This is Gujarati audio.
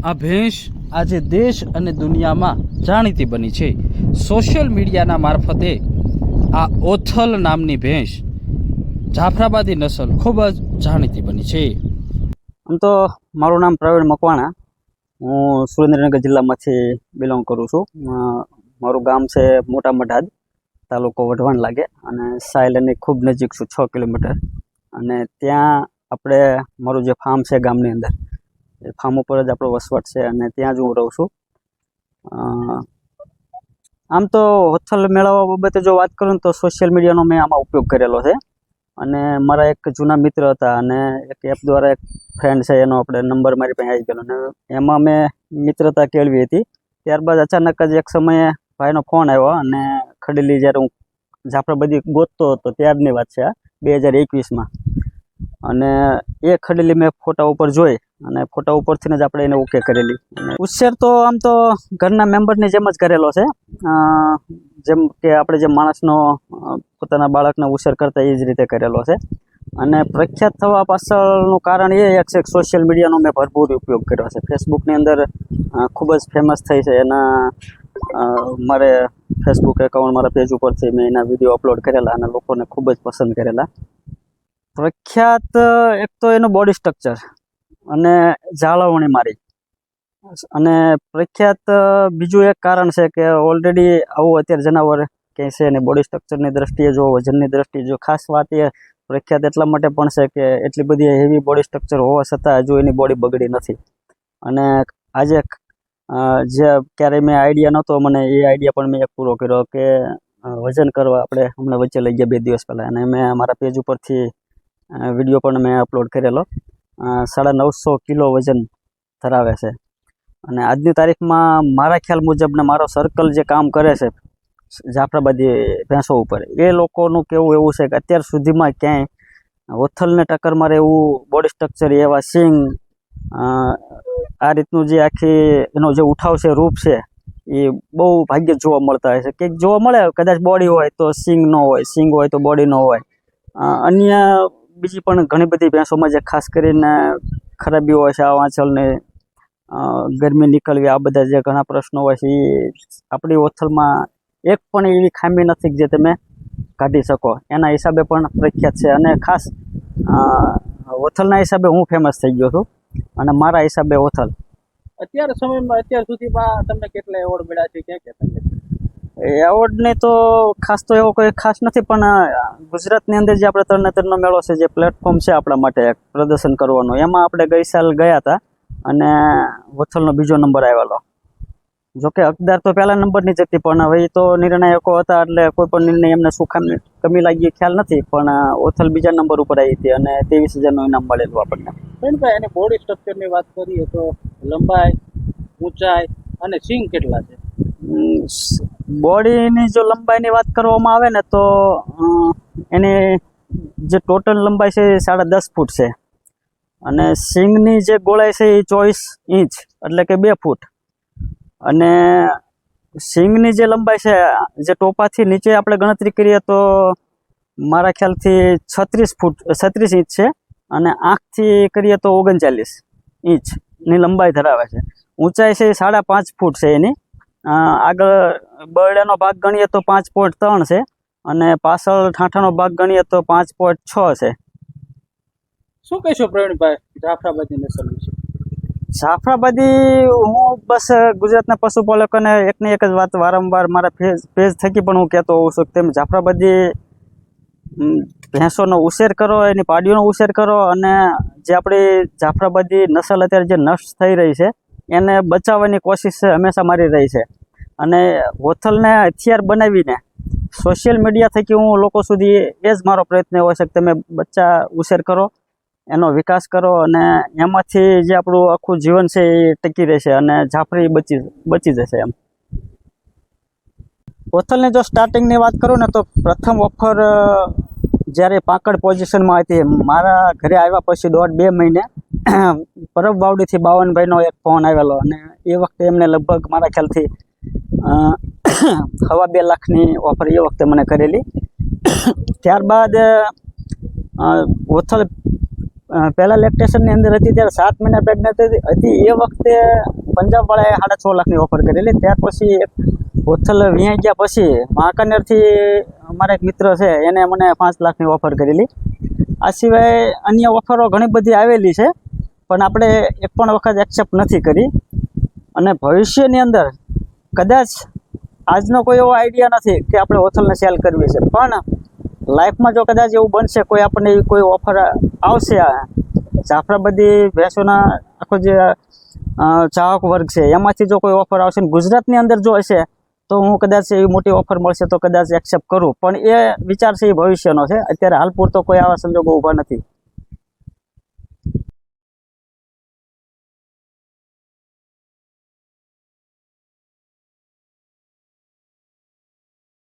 આ ભેંસ આજે દેશ અને દુનિયામાં જાણીતી બની છે. સોશિયલ મીડિયાના મારફતે આ ઓથલ નામની ભેંસ જાફરાબાદી નસલ ખૂબ જ જાણીતી બની છે. આમ તો મારું નામ પ્રવીણ મકવાણા. હું સુરેન્દ્રનગર જિલ્લામાંથી બિલોંગ કરું છું. મારું ગામ છે મોટા મઢાદ તાલુકો વઢવાણ લાગે અને સાયલની ખૂબ નજીક છું છ કિલોમીટર. અને ત્યાં આપણે, મારું જે ફાર્મ છે ગામની અંદર એ ફાર્મ ઉપર જ આપણો વસવાટ છે અને ત્યાં જ હું રહું છું. આમ તો હોથલ મેળવવા બાબતે જો વાત કરું તો સોશિયલ મીડિયાનો મેં આમાં ઉપયોગ કરેલો છે. અને મારા એક જૂના મિત્ર હતા અને એક એપ દ્વારા એક ફ્રેન્ડ છે, એનો આપણે નંબર મારી પાસે આવી ગયેલો અને એમાં મેં મિત્રતા કેળવી હતી. ત્યારબાદ અચાનક જ એક સમયે ભાઈનો ફોન આવ્યો અને ખડેલી જ્યારે હું જાફરાબાદી ગોતતો હતો ત્યારની વાત છે આ, બે હજાર એકવીસમાં. અને એ ખડેલી મેં ફોટા ઉપર જોઈ અને ફોટા ઉપરથી જ આપણે એને ઓકે કરેલી. ઉછેર તો આમ તો ઘરના મેમ્બરની જેમ જ કરેલો છે. જેમ કે આપણે જે માણસનો પોતાના બાળકને ઉછેર કરતા એ જ રીતે કરેલો છે. અને પ્રખ્યાત થવા પાછળનું કારણ એ એક છે કે સોશિયલ મીડિયાનો મેં ભરપૂર ઉપયોગ કર્યો છે. ફેસબુકની અંદર ખૂબ જ ફેમસ થઈ છે. એના મારે ફેસબુક એકાઉન્ટ મારા પેજ ઉપરથી મેં એના વીડિયો અપલોડ કરેલા અને લોકોને ખૂબ જ પસંદ કરેલા. પ્રખ્યાત એક તો એનું બોડી સ્ટ્રક્ચર અને જાળવણી મારી. અને પ્રખ્યાત બીજું એક કારણ છે કે ઓલરેડી આવું અત્યારે જનાવર ક્યાંય છે નહીં. બોડી સ્ટ્રક્ચરની દ્રષ્ટિએ જો, વજનની દ્રષ્ટિએ જો, ખાસ વાત એ પ્રખ્યાત એટલા માટે પણ છે કે એટલી બધી હેવી બોડી સ્ટ્રક્ચર હોવા છતાં હજુ એની બોડી બગડી નથી. અને આજે જે ક્યારેય મેં આઈડિયા નહોતો, મને એ આઈડિયા પણ મેં એક પૂરો કર્યો કે વજન કરવા આપણે હમણાં વચ્ચે લઈ ગયા બે દિવસ પહેલાં. અને મેં મારા પેજ ઉપરથી વીડિયો પણ મેં અપલોડ કરેલો. સાડા નવસો કિલો વજન ધરાવે છે. અને આજની તારીખમાં મારા ખ્યાલ મુજબને મારો સર્કલ જે કામ કરે છે, જાફરાબાદી ભેંસો ઉપર, એ લોકોનું કેવું એવું છે કે અત્યાર સુધીમાં ક્યાંય ઓથલને ટક્કર મારે એવું બોડી સ્ટ્રક્ચર એવા સિંગ આ રીતનું જે આખી એનો જે ઉઠાવ છે, રૂપ છે, એ બહુ ભાગ્ય જોવા મળતા હોય છે. કંઈક જોવા મળે, કદાચ બોડી હોય તો સિંગ ન હોય, સિંગ હોય તો બોડી ન હોય. અન્ય બીજી પણ ઘણી બધી ભેંસોમાં જે ખાસ કરીને ખરાબી હોય છે, આ વાંચલને ગરમી નીકળવી, આ બધા જે ઘણા પ્રશ્નો હોય છે એ આપણી ઓથલમાં એક પણ એવી ખામી નથી જે તમે કાઢી શકો. એના હિસાબે પણ પ્રખ્યાત છે અને ખાસ ઓથલના હિસાબે હું ફેમસ થઈ ગયો છું અને મારા હિસાબે ઓથલ. અત્યાર સમયમાં, અત્યાર સુધીમાં તમને કેટલા એવોર્ડ મળ્યા છે, ક્યાં ક્યાં? એવોર્ડની તો ખાસ તો એવો કોઈ ખાસ નથી, પણ ગુજરાતની અંદર જે આપણે તરણેતરનો મેળો છે, જે પ્લેટફોર્મ છે આપણા માટે પ્રદર્શન કરવાનું, એમાં આપણે ગઈ સાલ ગયા હતા અને વથલનો બીજો નંબર આવેલો. જોકે હકદાર તો પહેલા નંબરની જ હતી, પણ હવે એ તો નિર્ણાયકો હતા એટલે કોઈ પણ નિર્ણય એમને શું કમી લાગી ખ્યાલ નથી, પણ ઓથલ બીજા નંબર ઉપર આવી હતી અને ત્રેવીસ હજારનું ઇનામ મળેલું આપણને. ભાઈ એની બોડી સ્ટ્રક્ચરની વાત કરીએ તો લંબાઈ, ઊંચાઈ અને સિંગ કેટલા છે? બોડીની જો લંબાઈની વાત કરવામાં આવે ને તો એની જે ટોટલ લંબાઈ છે એ સાડા દસ ફૂટ છે. અને સિંગની જે ગોળાઈ છે એ ચોવીસ ઇંચ, એટલે કે બે ફૂટ. અને સિંગની જે લંબાઈ છે, જે ટોપાથી નીચે આપણે ગણતરી કરીએ તો મારા ખ્યાલથી છત્રીસ ફૂટ, છત્રીસ ઇંચ છે. અને આંખથી કરીએ તો ઓગણચાલીસ ઇંચની લંબાઈ ધરાવે છે. ઊંચાઈ છે એ સાડા પાંચ ફૂટ છે એની. આગળ બરડાનો ભાગ ગણીએ તો પાંચ પોઈન્ટ ત્રણ છે અને પાછળ ઠાઠાનો ભાગ ગણીએ તો પાંચ પોઈન્ટ છ છે. શું કહેશો પ્રવીણભાઈ જાફરાબાદી નસલ વિશે? જાફરાબાદી હું બસ ગુજરાતના પશુપાલકોને એકને એક જ વાત વારંવાર મારા પેજ પેજ થકી પણ હું કહેતો હોઉં છું તેમ જાફરાબાદી ભેંસોનો ઉછેર કરો એની પાડીઓનો ઉછેર કરો અને જે આપણી જાફરાબાદી નસલ અત્યારે જે નષ્ટ થઈ રહી છે એને બચાવવાની કોશિશ હંમેશા મારી રહી છે. અને હોથલને હથિયાર બનાવીને સોશિયલ મીડિયા થકી હું લોકો સુધી એ જ મારો પ્રયત્ન હોય છે કે તમે બચ્ચા ઉછેર કરો, એનો વિકાસ કરો અને એમાંથી જે આપણું આખું જીવન છે એ ટકી રહેશે અને જાફરી બચી બચી જશે એમ. હોથલની જો સ્ટાર્ટિંગની વાત કરું ને તો પ્રથમ ઓફર જ્યારે પાકડ પોઝિશનમાં હતી, મારા ઘરે આવ્યા પછી દોઢ બે મહિને પરબ વાવડીથી બાવનભાઈનો એક ફોન આવેલો અને એ વખતે એમને લગભગ મારા ખ્યાલથી હવા બે લાખની ઓફર એ વખતે મને કરેલી. ત્યારબાદ હોથલ પહેલા લેક્ટેશનની અંદર હતી, ત્યારે સાત મહિના પ્રેગ્નન્ટ હતી. એ વખતે પંજાબવાળાએ સાડા છ લાખની ઓફર કરેલી. ત્યાર પછી એક હોથલ વ્યાઈ ગયા પછી વાંકાનેરથી મારા એક મિત્ર છે, એને મને પાંચ લાખની ઓફર કરેલી. આ સિવાય અન્ય ઓફરો ઘણી બધી આવેલી છે. પણ આપણે એક પણ વખત એક્સેપ્ટ નથી કરી. અને ભવિષ્યની અંદર કદાચ આજનો કોઈ એવો આઈડિયા નથી કે આપણે હોથલને સેલ કરવી છે. પણ લાઈફમાં જો કદાચ એવું બનશે, કોઈ આપણને એવી કોઈ ઓફર આવશે જાફરાબાદી, ભેંસોના આખો જે ચાહક વર્ગ છે, એમાંથી જો કોઈ ઓફર આવશે ગુજરાતની અંદર જો હશે, તો હું કદાચ એવી મોટી ઓફર મળશે તો કદાચ એક્સેપ્ટ કરું. પણ એ વિચાર છે એ ભવિષ્યનો છે. અત્યારે હાલ પૂરતો કોઈ આવા સંજોગો ઊભા નથી.